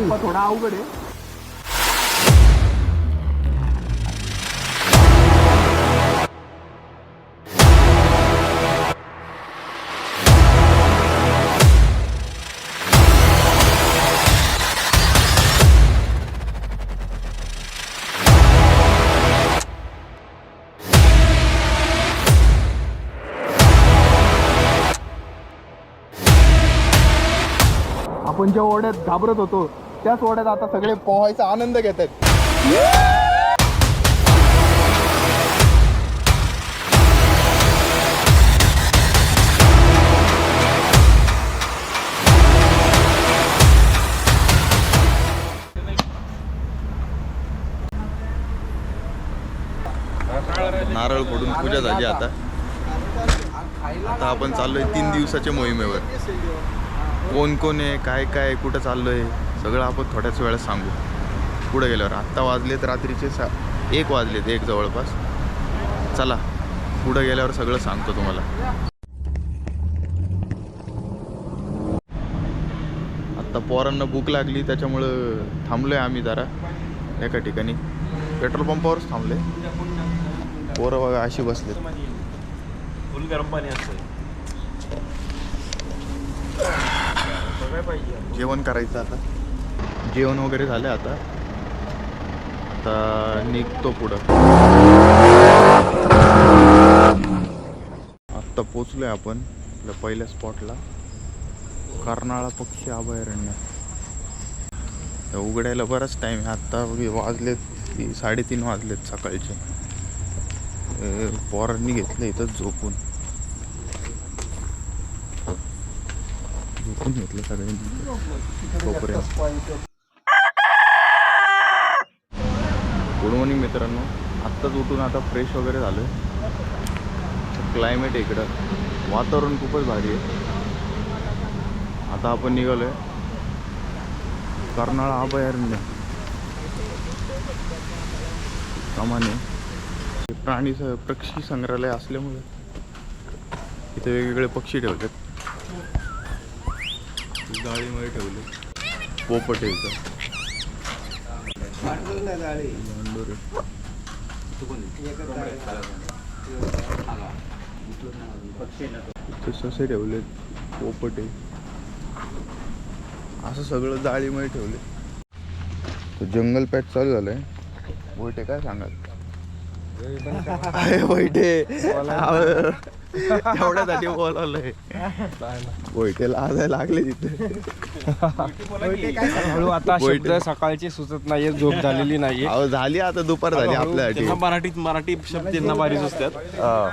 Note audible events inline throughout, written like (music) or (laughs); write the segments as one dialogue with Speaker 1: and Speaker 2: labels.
Speaker 1: टप्पा थोडा अवघड आहे. आपण ज्या ओढ्यात घाबरत होतो त्याच ओढ्यात आता सगळे पोहायचा आनंद घेत आहेत
Speaker 2: नारळ फोडून पूजा झाली आता. आता आपण चाललोय तीन दिवसाच्या मोहिमेवर. कोण कोण आहे काय काय आहे, कुठं चाललोय? सगळं आपण थोड्याच वेळात सांगू. पुढे गेल्यावर. आत्ता वाजलेत रात्रीचे सा एक वाजलेत एक जवळपास. चला पुढे गेल्यावर सगळं सांगतो तुम्हाला. आत्ता पोरांना भूक लागली त्याच्यामुळं थांबलोय आम्ही जरा एका ठिकाणी. पेट्रोल पंपावरच थांबले. पोरं बघा अशी बसलेत.
Speaker 3: फुल गरम पाणी असतं
Speaker 2: जेवण करायचं आता. जेवण वगैरे झालं आता. आता निघतो पुढं. आत्ता पोचलोय आपण आपल्या पहिल्या स्पॉटला कर्नाळा पक्षी अभयारण्य. उघडायला बराच टाईम आहे. आत्ता वाजलेत ती साडेतीन वाजलेत सकाळचे. पोरांनी घेतलं इथं झोपून. झोपून घेतलं सगळ्यांनी. तोपर्यंत. गुड मॉर्निंग मित्रांनो. आत्ताच उठून आता फ्रेश वगैरे झालं क्लायमेट आहे इकडं. वातावरण खूपच भारी आहे. आता आपण निघालो आहे कर्नाळा अभयारण्य. प्रमाणे प्राणी पक्षी संग्रहालय असल्यामुळे इथे वेगवेगळे पक्षी ठेवतात जाळीमध्ये ठेवले पोपट आहे इथं. ससे ठेवले पोपट असं सगळं जाळीमध्ये ठेवले तो जंगल पॅच चालू झालंय वैटे काय सांगाल अरे वैटे एवढ्यासाठी बोलावलंय. वैटेला आजायला लागले तिथे.
Speaker 4: हळू आता शब्द सकाळची सुचत नाहीये झोप झालेली नाहीये.
Speaker 2: झाली आता दुपार झाली आपल्यासाठी.
Speaker 3: मराठीत मराठी शब्द त्यांना बारीच असतात
Speaker 2: हा.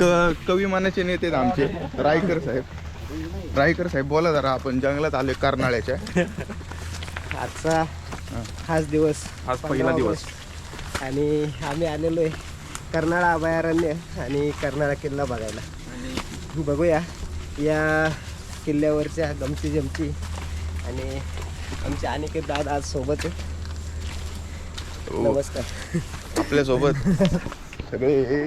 Speaker 2: क कवी मानाचे नेते आमचे. रायकर साहेब. रायकर साहेब बोला जरा आपण. जंगलात आलोय कर्नाळ्याच्या.
Speaker 5: आजचा खास दिवस
Speaker 3: आज पहिला दिवस.
Speaker 5: आणि आम्ही आलेलो आहे कर्नाळा अभयारण्य आणि कर्नाळा किल्ला बघायला. बघूया या किल्ल्यावरच्या गमती जमती आणि आमचे अनिकेत दादा आज सोबत आहे
Speaker 2: हो.
Speaker 5: नमस्कार.
Speaker 2: आपल्यासोबत सगळे हे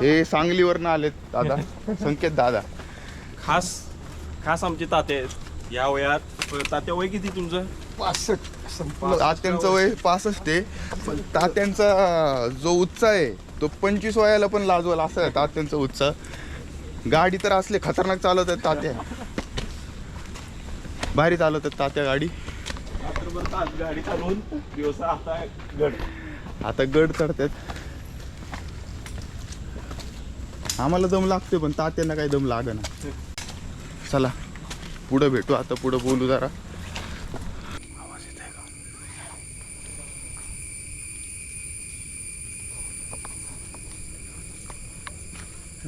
Speaker 2: हे सांगलीवरनं आलेत दादा संकेत दादा.
Speaker 3: खास खास आमचे ताते आहेत. या वयात तात्या वय किती तुमचं?
Speaker 2: तात्यांचं वय पासष्ट आहे. पण तात्यांचा जो उत्साह आहे तो पंचवीस वयाला पण लाजवल असं आहे. तात्यांचा उत्साह. गाडी तर असले खतरनाक चालवत आहेत तात्या. भारी चालवत आहेत तात्या गाडी.
Speaker 3: गाडी चालवून दिवसा आता गड.
Speaker 2: आता गड चढतात. आम्हाला दम लागतोय पण तात्यांना काही दम लाग ना चला पुढं भेटू. आता पुढं बोलू जरा आवाज येत आहे का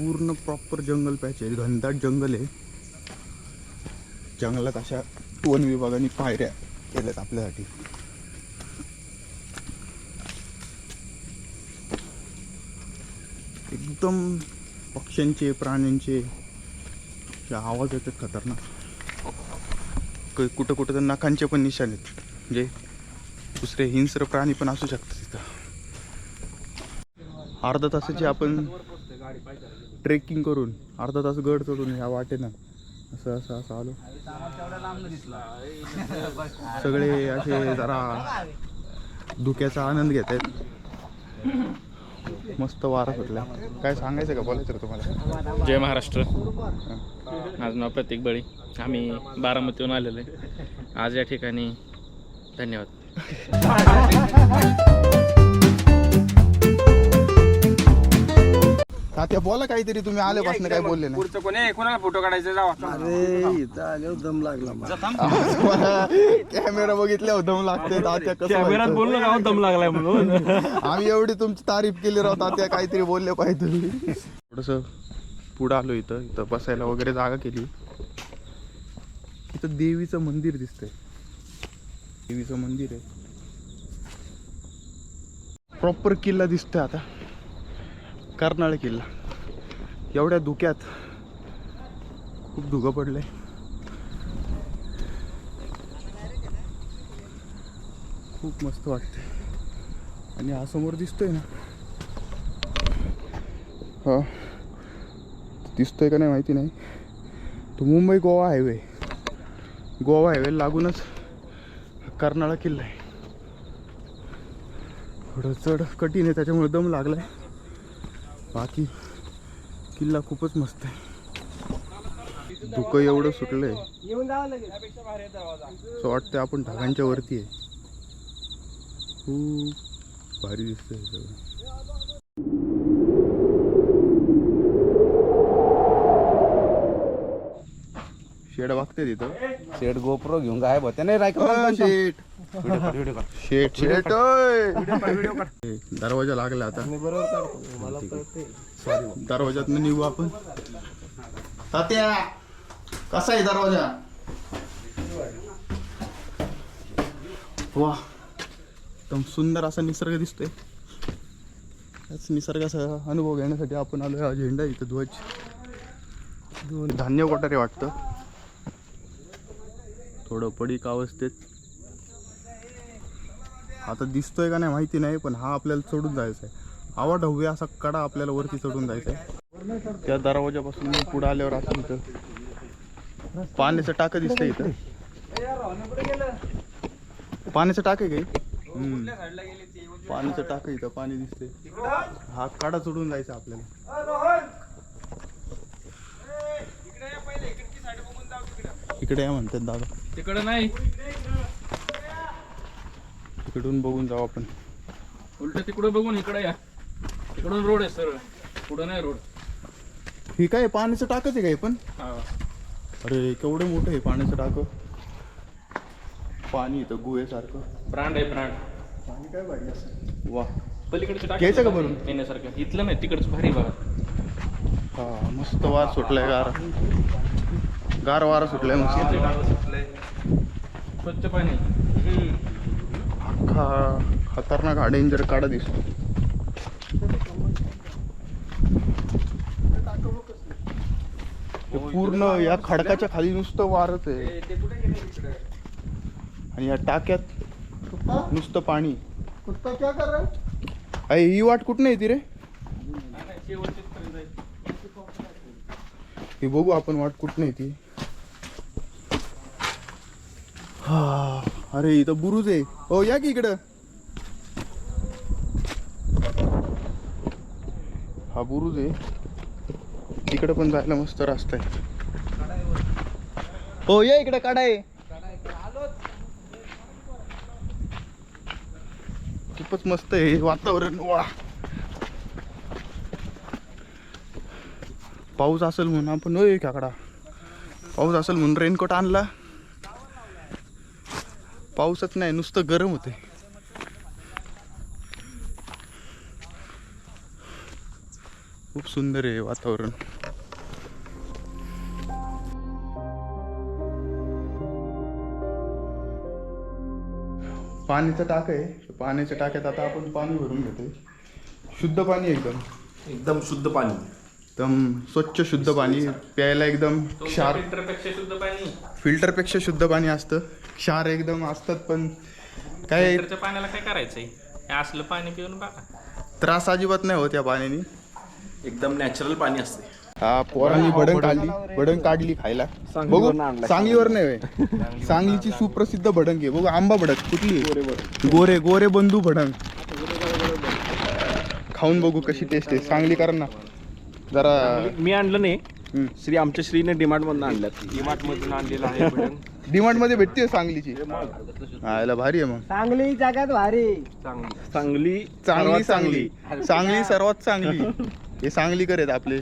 Speaker 2: पूर्ण प्रॉपर जंगल पॅच आहे. घनदाट जंगल आहे. जंगलात अशा वन विभागाने पायऱ्या केल्यात आपल्यासाठी. एकदम पक्ष्यांचे प्राण्यांचे आवाज येतात खतरनाक. कुठं कुठं तर नखांचे पण निशाण आहेत. म्हणजे दुसरे हिंस्र प्राणी पण असू शकतात तिथं. अर्धा तासाची आपण ट्रेकिंग करून अर्धा तास गड चढून ह्या वाटेनं. असं असं असं आलो. सगळे असे जरा धुक्याचा आनंद घेत आहेत. मस्त वारा सुटला. काय सांगायचं का बोलायचं तुम्हाला?
Speaker 6: जय महाराष्ट्र. माझं नाव प्रतीक बळी. आम्ही बारामतीहून आलेलो आहे. आज या ठिकाणी धन्यवाद.
Speaker 2: तात्या बोला काहीतरी तुम्ही आल्यापासून काय बोलले नाही.
Speaker 4: पुढचं कोणी कोणाला फोटो काढायचा जावा
Speaker 5: अरे इथं आल्यावर दम लागला मला.
Speaker 2: कॅमेरा बघितल्यावर दम लागते तात्या कसं
Speaker 3: कॅमेरात
Speaker 2: व्हायचं?
Speaker 3: बोललो का दम लागलाय म्हणून?
Speaker 2: आम्ही एवढी तुमची तारीफ केली राव तात्या काहीतरी बोलले पाहिजे तुम्ही. थोडस पुढं आलो इथं इथं बसायला वगैरे जागा केली. इथं देवीचं मंदिर दिसतंय. देवीचं मंदिर आहे. प्रॉपर किल्ला दिसतोय आता. कर्नाळ किल्ला. एवढ्या धुक्यात खूप धुकं पडलंय. खूप मस्त वाटते आणि हा समोर दिसतोय ना? हा. दिसतोय का नाही माहिती नाही. तो मुंबई गोवा हायवे. गोवा हायवे लागूनच कर्नाळा किल्ला आहे. थोडं चढ कठीण आहे त्याच्यामुळे दम लागलाय. बाकी किल्ला खूपच मस्त आहे. धुकं एवढं सुटलंय. असं वाटतं आपण ढगांच्या वरती आहे. खूप भारी दिसतंय हे सगळं. शेड बघते तिथं.
Speaker 4: शेट गोप्रो घेऊन काय होते. नाही
Speaker 2: अ, शेट शेट शेट दरवाजा लागला आता. दरवाजातनं निघू आपण. तात्या कसा आहे दरवाजा? वा एकदम सुंदर असा निसर्ग दिसतोय. त्याच निसर्गाचा अनुभव घेण्यासाठी आपण आलो हा झेंडा इथं ध्वज. दोन धान्य कोटारे वाटतं. थोडं पडीक अवस्थेत. आता दिसतोय का नाही माहिती नाही पण हा आपल्याला चढून जायचा आहे आवा ढव्या असा कडा आपल्याला वरती चढून जायचा आहे त्या दरवाजापासून पुढे आल्यावर असं इथं पाण्याचं टाकं दिसतंय इथं. पाण्याचं टाक आहे काही? पाण्याचं टाक इथं पाणी दिसतंय. हा कडा चढून जायचा आपल्याला. इकडे या म्हणतात दादा.
Speaker 6: तिकडं नाही.
Speaker 2: इकडून बघून जाऊ आपण.
Speaker 6: उलट तिकडं बघून इकडं या. तिकडून रोड आहे सरळ. पुढं नाही रोड.
Speaker 2: ही काय पाण्याचं टाकच आहे काय पण?
Speaker 6: हा.
Speaker 2: अरे केवढं मोठं आहे पाण्याचं टाक. पाणी येतं गुहेसारखं.
Speaker 6: ब्रांड आहे ब्रांड.
Speaker 2: पाणी काय भारी असं. वा.
Speaker 6: पलीकडचं टाक
Speaker 2: घ्यायचं का भरून?
Speaker 6: येण्यासारखं. इथलं नाही तिकडचं भारी बघा
Speaker 2: हा मस्त वार सुटलाय गार. गार वारा सुटलाय मस्त
Speaker 6: स्वच्छ पाणी.
Speaker 2: अख्खा खतरनाक हा डेंजर काढा दिसतो. हे पूर्ण या खडकाच्या खाली नुसतं वारच आहे. आणि या टाक्यात नुसतं पाणी.
Speaker 1: कुत्ता क्या कर रहा है?
Speaker 2: अरे ही वाट कुठं नाही ती रे ही बघू आपण वाट कुठं नाही ती हा अरे इथं बुरुज आहे. हो या की इकडं? हा बुरुज आहे. तिकडं पण जायला मस्त रास्ता आहे. हो या इकडं काढा आहे खूपच मस्त आहे वातावरण. वा. पाऊस असेल म्हणून आपण काकडा पाऊस असेल म्हणून रेनकोट आणला. पाऊसच नाही नुसतं गरम होते. खूप सुंदर आहे वातावरण. पाण्याचं टाक आहे. पाण्याच्या टाक्यात आता आपण पाणी भरून घेतोय. शुद्ध पाणी एकदम.
Speaker 3: एकदम शुद्ध पाणी.
Speaker 2: एकदम स्वच्छ शुद्ध पाणी. प्यायला एकदम क्षार.
Speaker 6: फिल्टरपेक्षा शुद्ध पाणी.
Speaker 2: फिल्टरपेक्षा शुद्ध पाणी असतं. क्षार एकदम असतात पण काय
Speaker 6: फिल्टरच्या पाण्याला काय करायचंय? हे असलं पाणी पिऊन बघा.
Speaker 2: त्रास अजिबात नाही होत या पाण्याने.
Speaker 3: एकदम नॅचरल पाणी असते.
Speaker 2: हा पोरांनी भडंग काढली भडंग काढली खायला. बघू सांगलीवर नाही होय. सांगलीची सुप्रसिद्ध भडंग आहे. बघू आंबा भडक कुठली आहे? गोरे गोरे बंधू भडंग. खाऊन बघू कशी टेस्ट आहे. सांगलीकरांना जरा
Speaker 3: मी आणलं नाही. श्री आमच्या श्रीने डिमांड मधून आणल्यात. डिमांड मधून आणलेलं आहे.
Speaker 2: डिमांडमध्ये भेटते सांगलीची. हा याला भारी आहे मग.
Speaker 5: चांगली जगात भारी.
Speaker 3: चांगली
Speaker 2: चांगली. चांगली चांगली सर्वात चांगली. हे सांगली करेत आपले.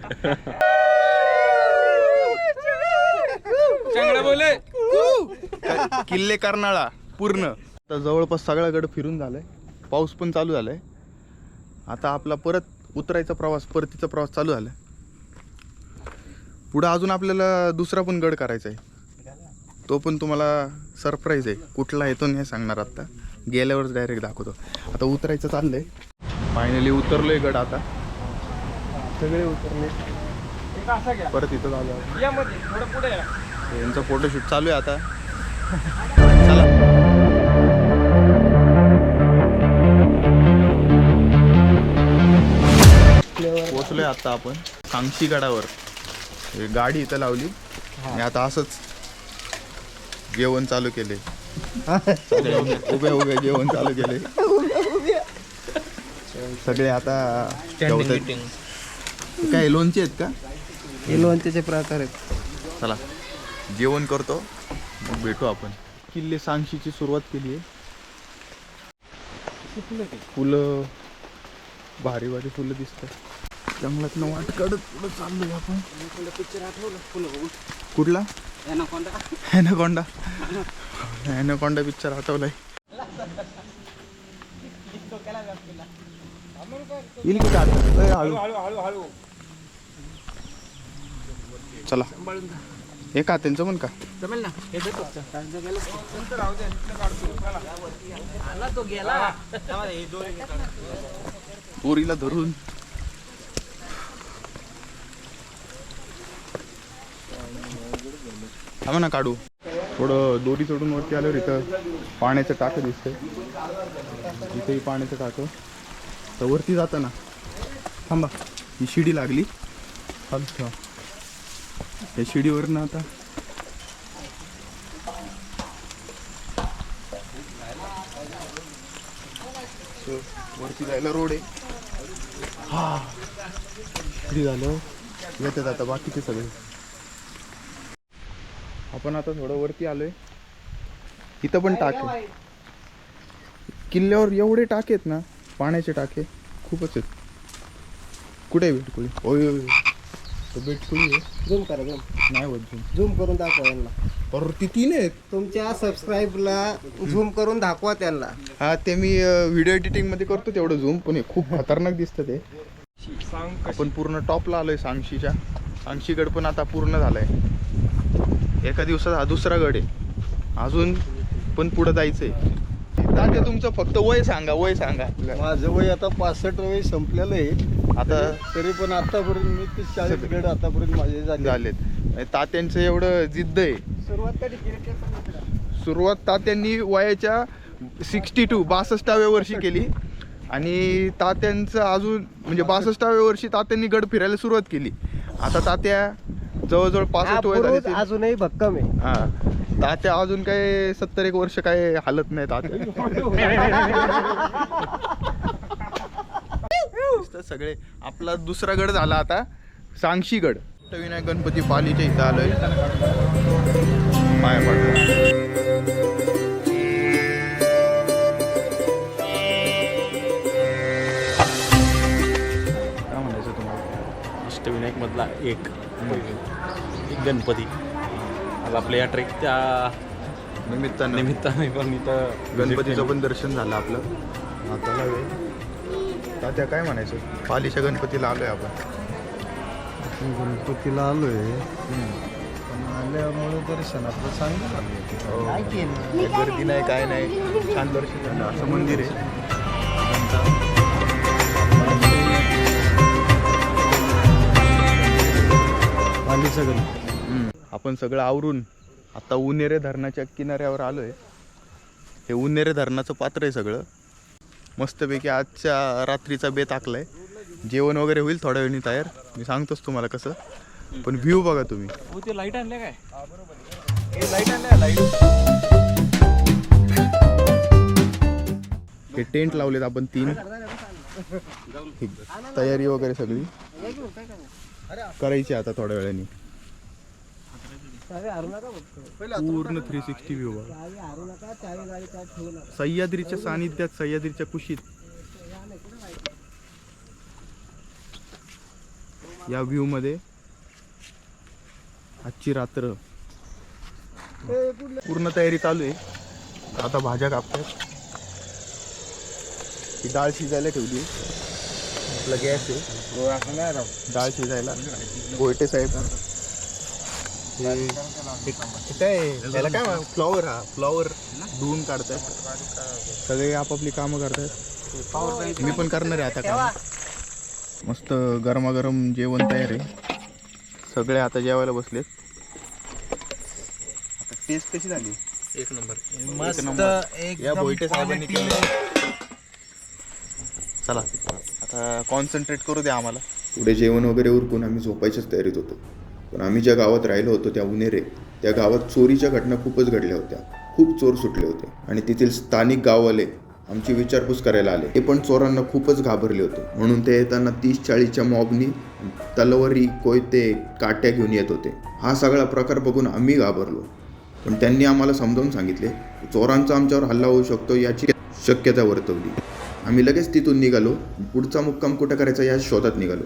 Speaker 2: किल्ले कर्नाळा पूर्ण. आता जवळपास सगळा गड फिरून झालाय. पाऊस पण चालू झालाय. आता आपला परत उतरायचा प्रवास परतीचा प्रवास चालू झालाय. पुढं अजून आपल्याला दुसरा पण गड करायचा आहे तो पण तुम्हाला सरप्राईज आहे. कुठला आहे तो नाही सांगणार आता. गेल्यावरच डायरेक्ट दाखवतो. आता उतरायचं चाललंय. फायनली उतरलोय गड आता. सगळे उतरले. परत इथं झालं यांचा फोटोशूट चालू आहे आता. चला. पोचलोय आता आपण. सांगशी गडावर. हे गाडी इथं लावली. आणि आता असंच जेवण चालू केले. उभे उभे जेवण चालू केले. सगळे आता. काय लोणचे आहेत का?
Speaker 5: हे लोणच्याचे प्रकार आहेत.
Speaker 2: चला जेवण करतो. मग भेटू आपण. किल्ले सांगशीची सुरुवात केली आहे. फुलं भारी भारी फुलं दिसतात. जंगलातनं वाट काढत पुढं चाललोय आपण. कुठला? ॲनाकोंडा ॲनाकोंडा पिक्चर आठवलाय. येईल की का हळू. चला. हे का त्यांचं पण का? पोरीला धरून. थांबा ना काढू. थोडं दोरी सोडून वरती आल्यावर इथं पाण्याचं टाकं दिसतंय. इथेही पाण्याचं टाकं. तर वरती जातं ना थांबा ही शिडी लागली. चालू ठेवा या शिडीवरनं आता वरती जायला रोड आहे. हा. शिडी झालं. येतात आता बाकीचे सगळे. आपण आता थोडं वरती आलोय. इथं पण टाके किल्ल्यावर एवढे टाके आहेत ना पाण्याचे टाके खूपच आहेत. कुठे आहे बेटकुळी ओय ओय. तो बेटकुळी आहे.
Speaker 5: झूम करा झूम.
Speaker 2: नाही होत झूम.
Speaker 5: झूम करून दाखवा यांना.
Speaker 2: पर ती तीन आहेत.
Speaker 5: तुमच्या सबस्क्राईबला झूम करून दाखवा त्यांना.
Speaker 2: हा ते मी व्हिडिओ एडिटिंगमध्ये करतो तेवढं झूम पण हे खूप खतरनाक दिसतं ते. आपण पूर्ण टॉपला आलोय सांगशीच्या. सांगशीगड पण आता पूर्ण झालाय. एका दिवसात हा दुसरा गड आहे. अजून पण पुढे जायचंय. तात्या तुमचं फक्त वय सांगा वय सांगा.
Speaker 7: माझं वय आता पासष्ट वय संपलेलं आहे.
Speaker 2: आता
Speaker 7: तरी पण आतापर्यंत मी ते चाळीस गड आतापर्यंत माझे झाले
Speaker 2: झालेत. तात्यांचं एवढं जिद्द आहे.
Speaker 5: सुरुवात
Speaker 2: तात्यांनी वयाच्या सिक्स्टी टू बासष्टाव्या वर्षी केली. आणि तात्यांचं अजून म्हणजे बासष्टाव्या वर्षी तात्यांनी गड फिरायला सुरुवात केली. आता तात्या जवळजवळ
Speaker 5: हा
Speaker 2: पासष्ट वय झाले ते.
Speaker 5: अजूनही भक्कम आहे.
Speaker 2: हा. तात्या अजून काय सत्तर एक वर्ष काय हालत नाही तात्या. (laughs) सगळे आपला दुसरा गड झाला आता सांगशी गड. अष्टविनायक गणपती पालीच्या इथं आलोय. म्हणायचं तुम्हाला?
Speaker 3: अष्टविनायक मधला एक. एक गणपती. आज आपल्या या ट्रेकच्या
Speaker 2: निमित्तानं.
Speaker 3: निमित्ताने पण इथं
Speaker 2: गणपतीचं पण दर्शन झालं आपलं. आता वेळ तात्या काय म्हणायचं? पालीच्या गणपतीला आलोय आपण.
Speaker 7: गणपतीला आलोय. पण आल्यामुळे दर्शन आपलं चांगलं
Speaker 2: काही गर्दी नाही काय नाही. छान दर्शन झालं. असं मंदिर आहे.
Speaker 7: पालीचं गणपती.
Speaker 2: आपण सगळं आवरून आता उन्हेरे धरणाच्या किनाऱ्यावर आलोय. हे उन्हेरे धरणाचं पात्र आहे सगळं. मस्तपैकी आजच्या रात्रीचा बेत आखलाय. जेवण वगैरे होईल थोड्या वेळाने तयार. मी सांगतोच तुम्हाला कसं. पण व्ह्यू बघा तुम्ही.
Speaker 6: हो ते लाइट आणले काय?
Speaker 2: हे टेंट लावलेत आपण तीन. हे तयारी वगैरे सगळी. करायची आता थोड्या वेळाने. पूर्ण थ्री सिक्स्टी व्ह्यू सह्याद्रीच्या सानिध्यात सह्याद्रीच्या कुशीत. या व्ह्यू मध्ये आजची रात्र. पूर्ण तयारी चालू आहे. आता भाज्या कापतात ही डाळ शिजायला ठेवली आपला गॅस आहे. डाळ शिजायला. गोयटे साहेब. हे- हे- हे काय आहे? याला काय फ्लॉवर हा. फ्लॉवर धुवून काढतात सगळे आपापली कामं करतात मी पण करणार आहे आता काम. मस्त गरमागरम जेवण तयार आहे. सगळे आता जेवायला बसलेत. आता टेस्ट कशी झाली?
Speaker 6: एक नंबर.
Speaker 5: मस्त
Speaker 2: या बोईटे साहेबांनी केले चला आता कॉन्सन्ट्रेट करू द्या आम्हाला.
Speaker 8: पुढे जेवण वगैरे उरकून आम्ही झोपायच्याच तयारीत होतो. पण आम्ही ज्या गावात राहिलो होतो त्या उनेरे त्या गावात चोरीच्या घटना खूपच घडल्या होत्या. खूप चोर सुटले होते. आणि तेथील स्थानिक गाववाले आमची विचारपूस करायला आले. ते पण चोरांना खूपच घाबरले होते. म्हणून ते येताना तीस चाळीसच्या मॉबनी तलवारी कोयते काट्या घेऊन येत होते. हा सगळा प्रकार बघून आम्ही घाबरलो. पण त्यांनी आम्हाला समजावून सांगितले चोरांचा आमच्यावर हल्ला होऊ शकतो याची शक्यता वर्तवली. आम्ही लगेच तिथून निघालो. पुढचा मुक्काम कुठं करायचा या शोधात निघालो.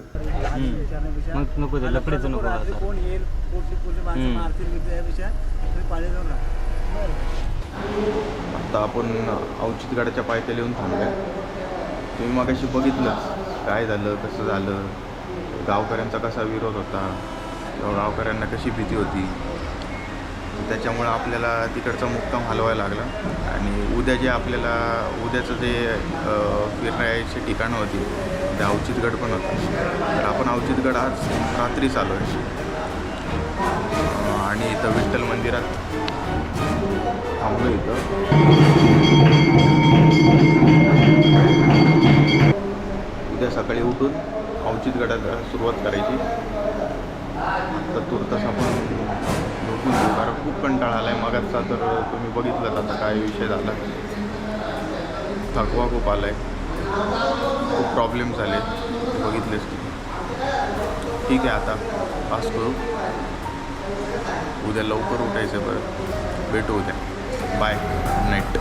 Speaker 6: नको ते लकडीचं नको
Speaker 2: आता. आपण औचितगडाच्या पायथ्याला येऊन थांबलोय. तुम्ही मगाशी बघितलंच काय झालं कसं झालं गावकऱ्यांचा कसा विरोध होता गावकऱ्यांना कशी भीती होती? त्याच्यामुळं आपल्याला तिकडचा मुक्काम हलवायला लागला. आणि उद्या जे आपल्याला उद्याचं जे फिरण्याची ठिकाणं होती ते अवचितगड पण होतं. तर आपण अवचितगड आज रात्रीच आलो आहे. आणि इथं विठ्ठल मंदिरात थांबलो इथं. उद्या सकाळी उठून अवचितगडाला सुरुवात करायची. तर तुर्तास आपण खूप कारण खूप कंटाळा आला आहे मगाचा तर तुम्ही बघितलं आता काय विषय झाला. थकवा खूप आला आहे खूप प्रॉब्लेम झाले बघितलेच तुम्ही. ठीक आहे आता. पास करू. उद्या लवकर उठायचं बरं. भेटू उद्या. Bye night